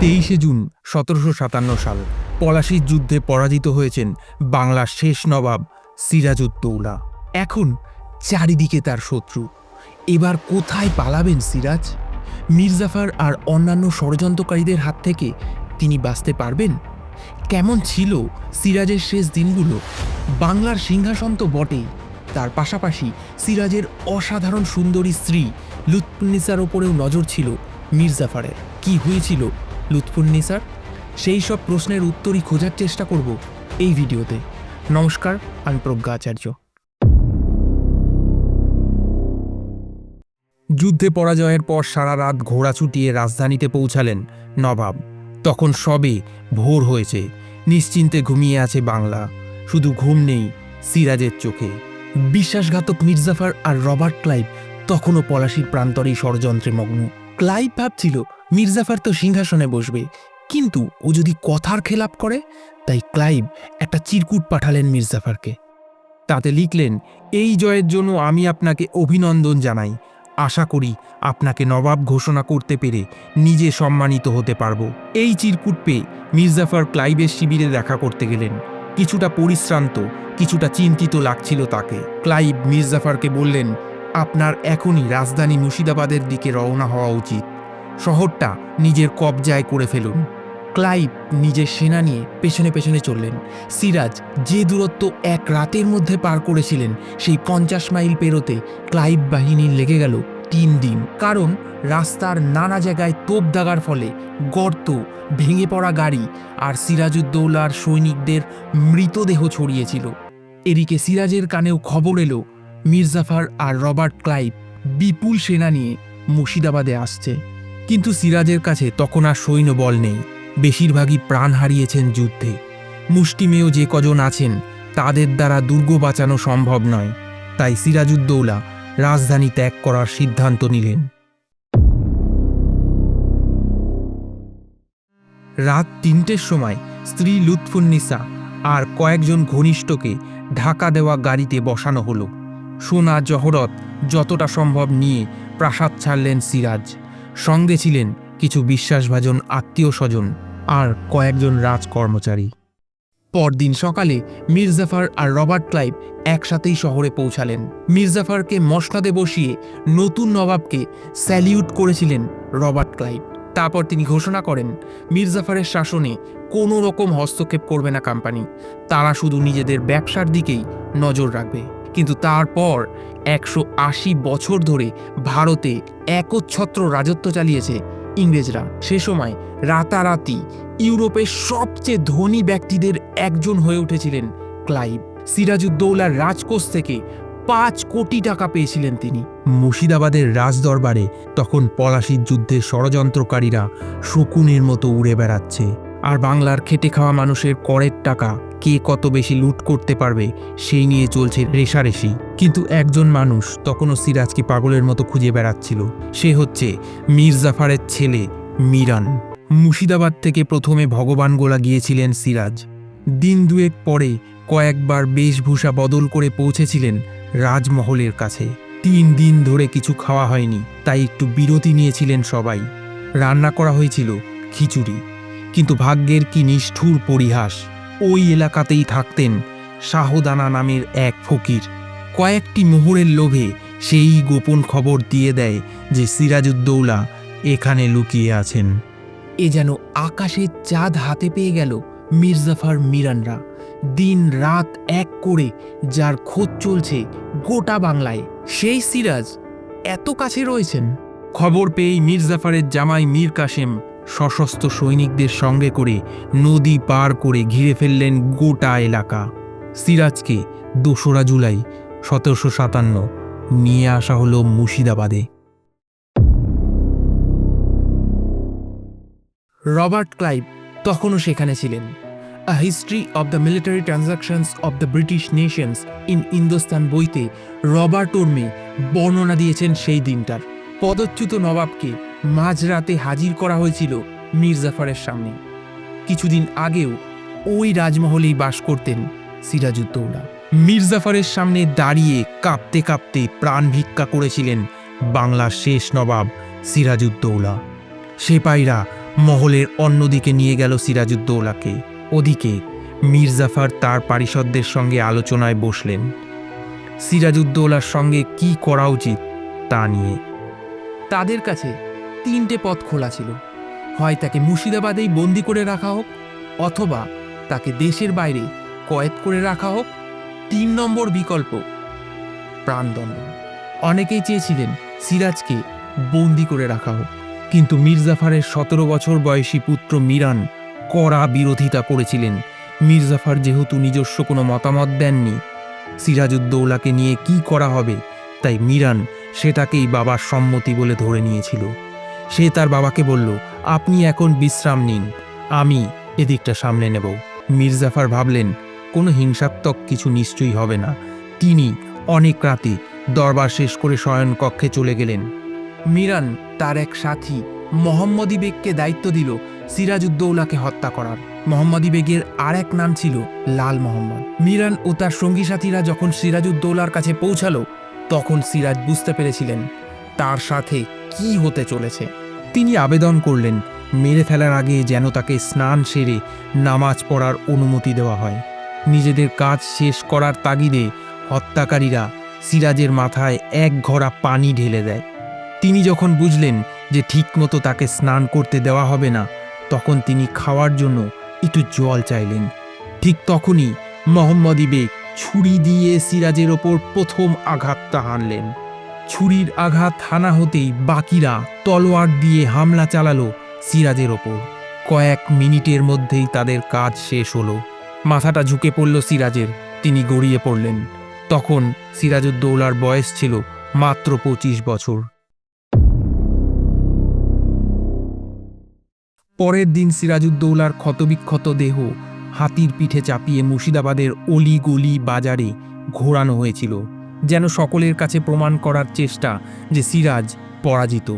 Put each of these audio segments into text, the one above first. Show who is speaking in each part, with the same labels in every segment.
Speaker 1: তেইশে জুন, সতেরোশো সাতান্ন সাল, পলাশির যুদ্ধে পরাজিত হয়েছেন বাংলার শেষ নবাব সিরাজউদ্দৌলা। এখন চারিদিকে তার শত্রু। এবার কোথায় পালাবেন সিরাজ? মির্জাফার আর অন্যান্য ষড়যন্ত্রকারীদের হাত থেকে তিনি বাঁচতে পারবেন? কেমন ছিল সিরাজের শেষ দিনগুলো? বাংলার সিংহাসন তো বটেই। তার পাশাপাশি সিরাজের অসাধারণ সুন্দরী স্ত্রী লুৎফুন্নিসার ওপরেও নজর ছিল মির্জাফারের। কি হয়েছিল লুৎফুন্নিসার সেই সব প্রশ্নের উত্তরই খোঁজার চেষ্টা করব এই ভিডিওতে। নমস্কার, আমি প্রজ্ঞা আচার্য। যুদ্ধে পরাজয়ের পর সারা রাত ঘোড়া ছুটিয়ে রাজধানীতে পৌঁছালেন নবাব। তখন সবে ভোর হয়েছে, নিশ্চিন্তে ঘুমিয়ে আছে বাংলা। শুধু ঘুম নেই, সিরাজের চোখে। বিশ্বাসঘাতক মির্জাফার আর রবার্ট ক্লাইভ তখনও পলাশির প্রান্তরেই ষড়যন্ত্রে মগ্ন। ক্লাইভ ভাবছিল, মির্জাফার তো সিংহাসনে বসবে। কিন্তু ও যদি কথার খেলাপ করে, তাই ক্লাইভ একটা চিরকুট পাঠালেন মির্জাফারকে। তাতে লিখলেন, এই জয়ের জন্য আমি আপনাকে অভিনন্দন জানাই। আশা করি আপনাকে নবাব ঘোষণা করতে পেরে নিজে সম্মানিত হতে পারব। এই চিরকুট পেয়ে মির্জাফার ক্লাইভের শিবিরে দেখা করতে গেলেন। কিছুটা পরিশ্রান্ত, কিছুটা চিন্তিত লাগছিল তাকে। ক্লাইভ মির্জাফারকে বললেন আপনার এখনই রাজধানী মুর্শিদাবাদের দিকে রওনা হওয়া উচিত। শহরটা নিজের কবজায় করে ফেলুন। ক্লাইভ নিজের সেনা নিয়ে পেছনে পেছনে চললেন। সিরাজ যে দূরত্ব এক রাতের মধ্যে পার করেছিলেন, সেই পঞ্চাশ মাইল পেরোতে ক্লাইভ বাহিনীর লেগে গেল তিন দিন। কারণ রাস্তার নানা জায়গায় তোপ দাগার ফলে গর্ত, ভেঙে পড়া গাড়ি আর সিরাজউদ্দৌলার সৈনিকদের মৃতদেহ ছড়িয়েছিল। এদিকে সিরাজের কানেও খবর এলো মির্জাফার আর রবার্ট ক্লাইভ বিপুল সেনা নিয়ে মুর্শিদাবাদে আসছে। কিন্তু সিরাজের কাছে তখন আর সৈন্যবল নেই। বেশিরভাগই প্রাণ হারিয়েছেন যুদ্ধে। মুষ্টিমেয় যে কজন আছেন, তাদের দ্বারা দুর্গ বাঁচানো সম্ভব নয়। তাই সিরাজউদ্দৌলা রাজধানী ত্যাগ করার সিদ্ধান্ত নিলেন। রাত তিনটের সময় স্ত্রী লুৎফুন্নিসা আর কয়েকজন ঘনিষ্ঠকে ঢাকা দেওয়া গাড়িতে বসানো হলো। সোনা জহরত যতটা সম্ভব নিয়ে প্রাসাদ ছাড়লেন সিরাজ। সঙ্গে ছিলেন কিছু বিশ্বাসভাজন আত্মীয় স্বজন আর কয়েকজন রাজকর্মচারী। পরদিন সকালে মির্জাফার আর রবার্ট ক্লাইভ একসাথেই শহরে পৌঁছালেন। মির্জাফারকে মশলাদে বসিয়ে নতুন নবাবকে স্যালিউট করেছিলেন রবার্ট ক্লাইভ। তারপর তিনি ঘোষণা করেন মির্জাফারের শাসনে কোনো রকম হস্তক্ষেপ করবে না কোম্পানি। তারা শুধু নিজেদের ব্যবসার দিকেই নজর রাখবে। কিন্তু তারপর একশো আশি বছর ধরে ভারতে একচ্ছত্র রাজত্ব চালিয়েছে ইংরেজরা। সে সময় রাতারাতি ইউরোপের সবচেয়ে ধনী ব্যক্তিদের একজন হয়ে উঠেছিলেন ক্লাইভ। সিরাজউদ্দৌলার রাজকোষ থেকে পাঁচ কোটি টাকা পেয়েছিলেন তিনি। মুর্শিদাবাদের রাজদরবারে তখন পলাশির যুদ্ধের ষড়যন্ত্রকারীরা শকুনের মতো উড়ে বেড়াচ্ছে। আর বাংলার খেটে খাওয়া মানুষের করের টাকা কে কত বেশি লুট করতে পারবে, সেই নিয়ে চলছে রেশারেশি কিন্তু একজন মানুষ তখনও সিরাজকে পাগলের মতো খুঁজে বেড়াচ্ছিল। সে হচ্ছে মীর জাফারের ছেলে মিরান। মুর্শিদাবাদ থেকে প্রথমে ভগবানগোলা গিয়েছিলেন সিরাজ। দিন দুয়েক পরে কয়েকবার বেশভূষা বদল করে পৌঁছেছিলেন রাজমহলের কাছে। তিন দিন ধরে কিছু খাওয়া হয়নি, তাই একটু বিরতি নিয়েছিলেন সবাই। রান্না করা হয়েছিল খিচুড়ি। কিন্তু ভাগ্যের কি নিষ্ঠুর পরিহাস। ওই এলাকাতেই থাকতেন শাহদানা নামের এক ফকির। কয়েকটি মোহরের লোভে সেই গোপন খবর দিয়ে দেয় যে সিরাজউদ্দৌলা এখানে লুকিয়ে আছেন। এ যেন আকাশের চাঁদ হাতে পেয়ে গেল মির্জাফার মিরানরা। দিন রাত এক করে যার খোঁজ চলছে গোটা বাংলায়। সেই সিরাজ এত কাছে রয়েছেন। খবর পেয়েই মির্জাফারের জামাই মীর কাসেম সশস্ত্র সৈনিকদের সঙ্গে করে নদী পার করে ঘিরে ফেললেন গোটা এলাকা। সিরাজকে দোসরা জুলাই সতেরোশো সাতান্ন নিয়ে আসা হলো মুর্শিদাবাদে। রবার্ট ক্লাইভ তখনও সেখানে ছিলেন। A history of the military transactions of the British nations in Indostan বইতে রবার্ট ওর্মে বর্ণনা দিয়েছেন সেই দিনটার। পদচ্যুত নবাবকে মাঝরাতে হাজির করা হয়েছিল মির্জাফারের সামনে। কিছুদিন আগেও ওই রাজমহলেই বাস করতেন সিরাজউদ্দৌলা। মির্জাফারের সামনে দাঁড়িয়ে কাঁপতে কাঁপতে প্রাণ ভিক্ষা করেছিলেন বাংলার শেষ নবাব সিরাজউদ্দৌলা। সেপাইরা মহলের অন্যদিকে নিয়ে গেল সিরাজউদ্দৌলাকে। ওদিকে মির্জাফার তার পারিষদদের সঙ্গে আলোচনায় বসলেন। সিরাজউদ্দৌলার সঙ্গে কি করা উচিত তা নিয়ে।
Speaker 2: তাদের কাছে তিনটে পথ খোলা ছিল। হয় তাকে মুর্শিদাবাদেই বন্দি করে রাখা হোক, অথবা তাকে দেশের বাইরে কয়েদ করে রাখা হোক, তিন নম্বর বিকল্প প্রাণদণ্ড। অনেকেই চেয়েছিলেন সিরাজকে বন্দি করে রাখা হোক,
Speaker 1: কিন্তু মির্জাফারের সতেরো বছর বয়সী পুত্র মিরান কড়া বিরোধিতা করেছিলেন। মির্জাফার যেহেতু নিজস্ব কোনো মতামত দেননি, সিরাজউদ্দৌলাকে নিয়ে কি করা হবে, তাই মিরান সেটাকেই বাবার সম্মতি বলে ধরে নিয়েছিল। সে তার বাবাকে বলল, আপনি এখন বিশ্রাম নিন। আমি এদিকটা সামনে নেব। মির্জাফার ভাবলেন, কোনো হিংসাত্মক কিছু নিশ্চয়ই হবে না। তিনি অনেক রাতে দরবার শেষ করে শয়ন কক্ষে চলে গেলেন।
Speaker 2: মিরান তার এক সাথী মোহাম্মদী বেগকে দায়িত্ব দিল সিরাজউদ্দৌলাকে হত্যা করার। মোহাম্মদী বেগের আর এক নাম ছিল লাল মোহাম্মদ। মিরান ও তার সঙ্গী সাথীরা যখন সিরাজউদ্দৌলার কাছে পৌঁছালো, তখন সিরাজ বুঝতে পেরেছিলেন, তার সাথে কি হতে চলেছে?
Speaker 1: তিনি আবেদন করলেন, মেরে ফেলার আগে যেন তাকে স্নান সেরে নামাজ পড়ার অনুমতি দেওয়া হয়। নিজেদের কাজ শেষ করার তাগিদে হত্যাকারীরা সিরাজের মাথায় এক ঘড়া পানি ঢেলে দেয়। তিনি যখন বুঝলেন যে ঠিকমতো তাকে স্নান করতে দেওয়া হবে না, তখন তিনি খাওয়ার জন্য একটু জল চাইলেন। ঠিক তখনই মোহাম্মদী বেগ ছুরি দিয়ে সিরাজের ওপর প্রথম আঘাতটা হানলেন। ছুরির আঘাত হানা হতেই বাকিরা তলোয়ার দিয়ে হামলা চালালো সিরাজের ওপর। কয়েক মিনিটের মধ্যেই তাদের কাজ শেষ হলো। মাথাটা ঝুঁকে পড়ল সিরাজের, তিনি গড়িয়ে পড়লেন। তখন সিরাজউদ্দৌলার বয়স ছিল মাত্র পঁচিশ বছর। পরের দিন সিরাজউদ্দৌলার ক্ষতবিক্ষত দেহ হাতির পিঠে চাপিয়ে মুর্শিদাবাদের অলি গলি বাজারে ঘোরানো হয়েছিল। যেন সকলের কাছে প্রমাণ করার চেষ্টা যে সিরাজ পরাজিত।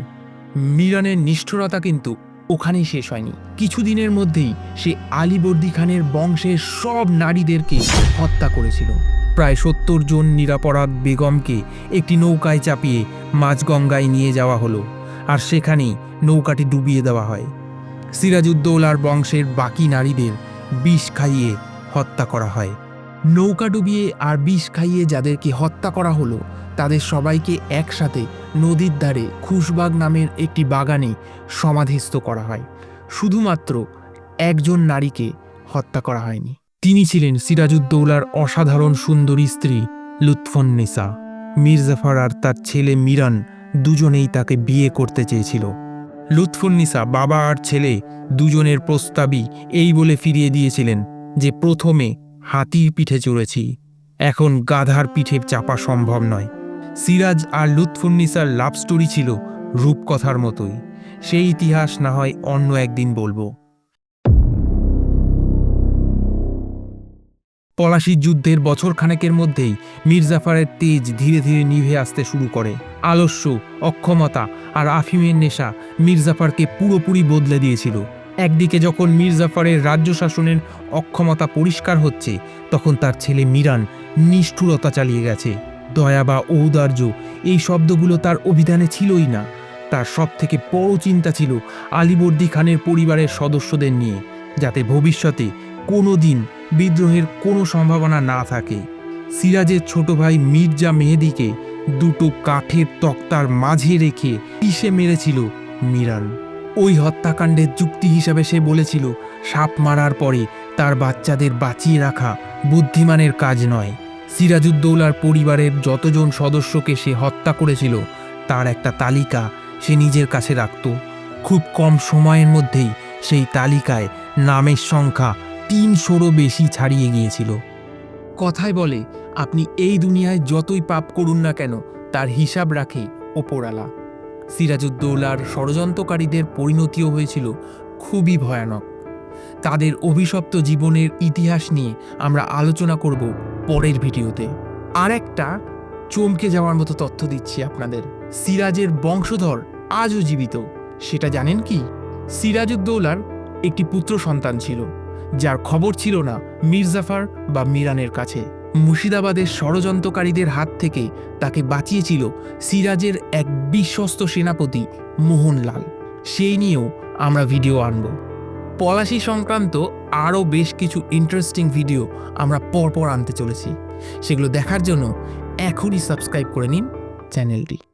Speaker 2: মিরানের নিষ্ঠুরতা কিন্তু ওখানেই শেষ হয়নি। কিছুদিনের মধ্যেই সে আলীবর্দী খানের বংশের সব নারীদেরকে হত্যা করেছিল।
Speaker 1: প্রায় সত্তর জন নিরাপরাধ বেগমকে একটি নৌকায় চাপিয়ে মাঝগঙ্গায় নিয়ে যাওয়া হলো আর সেখানেই নৌকাটি ডুবিয়ে দেওয়া হয়। সিরাজউদ্দৌলার বংশের বাকি নারীদের বিষ খাইয়ে হত্যা করা হয়।
Speaker 2: নৌকা ডুবিয়ে আর বিষ খাইয়ে যাদেরকে হত্যা করা হলো, তাদের সবাইকে একসাথে নদীর ধারে খুশবাগ নামের একটি বাগানে সমাধিস্থ করা হয়। শুধুমাত্র একজন নারীকে হত্যা করা হয়নি।
Speaker 1: তিনি ছিলেন সিরাজউদ্দৌলার অসাধারণ সুন্দরী স্ত্রী লুৎফন্নেসা মির্জাফর আর তার ছেলে মিরান দুজনেই তাকে বিয়ে করতে চেয়েছিল। লুৎফুন্নিসা বাবা আর ছেলে দুজনের প্রস্তাবই এই বলে ফিরিয়ে দিয়েছিলেন যে প্রথমে হাতির পিঠে চড়েছি। এখন গাধার পিঠে চাপা সম্ভব নয়। সিরাজ আর লুৎফুন্নিসার লাভ স্টোরি ছিল রূপকথার মতোই। সেই ইতিহাস না হয় অন্য একদিন বলব। পলাশির যুদ্ধের বছরখানেকের মধ্যেই মির্জাফারের তেজ ধীরে ধীরে নিভে আসতে শুরু করে। আলস্য, অক্ষমতা আর আফিমের নেশা মির্জাফারকে পুরোপুরি বদলে দিয়েছিল। একদিকে যখন মির্জাফারের রাজ্য শাসনের অক্ষমতা পরিষ্কার হচ্ছে, তখন তার ছেলে মিরান নিষ্ঠুরতা চালিয়ে গেছে। দয়া বা ঔদার্য, এই শব্দগুলো তার অভিধানে ছিলই না। তার সব থেকে বড় চিন্তা ছিল আলিবর্দী খানের পরিবারের সদস্যদের নিয়ে, যাতে ভবিষ্যতে কোনো দিন বিদ্রোহের কোনো সম্ভাবনা না থাকে। সিরাজের ছোট ভাই মির্জা মেহেদিকে দুটো কাঠের তক্তার মাঝে রেখে পিষে মেরেছিল মিরান। ওই হত্যাকাণ্ডের যুক্তি হিসাবে সে বলেছিল, সাপ মারার পরে তার বাচ্চাদের বাঁচিয়ে রাখা বুদ্ধিমানের কাজ নয়। সিরাজুদ্দৌলার পরিবারের যতজন সদস্যকে সে হত্যা করেছিল, তার একটা তালিকা সে নিজের কাছে রাখত। খুব কম সময়ের মধ্যেই সেই তালিকায় নামের সংখ্যা তিনশোরও বেশি ছাড়িয়ে গিয়েছিল।
Speaker 2: কথায় বলে, আপনি এই দুনিয়ায় যতই পাপ করুন না কেন, তার হিসাব রাখে ওপরালা সিরাজউদ্দৌলার ষড়যন্ত্রকারীদের পরিণতিও হয়েছিল খুবই ভয়ানক। তাদের অভিশপ্ত জীবনের ইতিহাস নিয়ে আমরা আলোচনা করব পরের ভিডিওতে। আর একটা চমকে যাওয়ার মতো তথ্য দিচ্ছি আপনাদের। সিরাজের বংশধর আজও জীবিত। সেটা জানেন কি? সিরাজউদ্দৌলার একটি পুত্র সন্তান ছিল, যার খবর ছিল না মির্জাফার বা মিরানের কাছে। মুর্শিদাবাদের ষড়যন্ত্রকারীদের হাত থেকে তাকে বাঁচিয়েছিল সিরাজের এক বিশ্বস্ত সেনাপতি মোহনলাল। সেই নিয়েও আমরা ভিডিও আনব। পলাশি সংক্রান্ত আরও বেশ কিছু ইন্টারেস্টিং ভিডিও আমরা পরপর আনতে চলেছি। সেগুলো দেখার জন্য এখনই সাবস্ক্রাইব করে নিন চ্যানেলটি।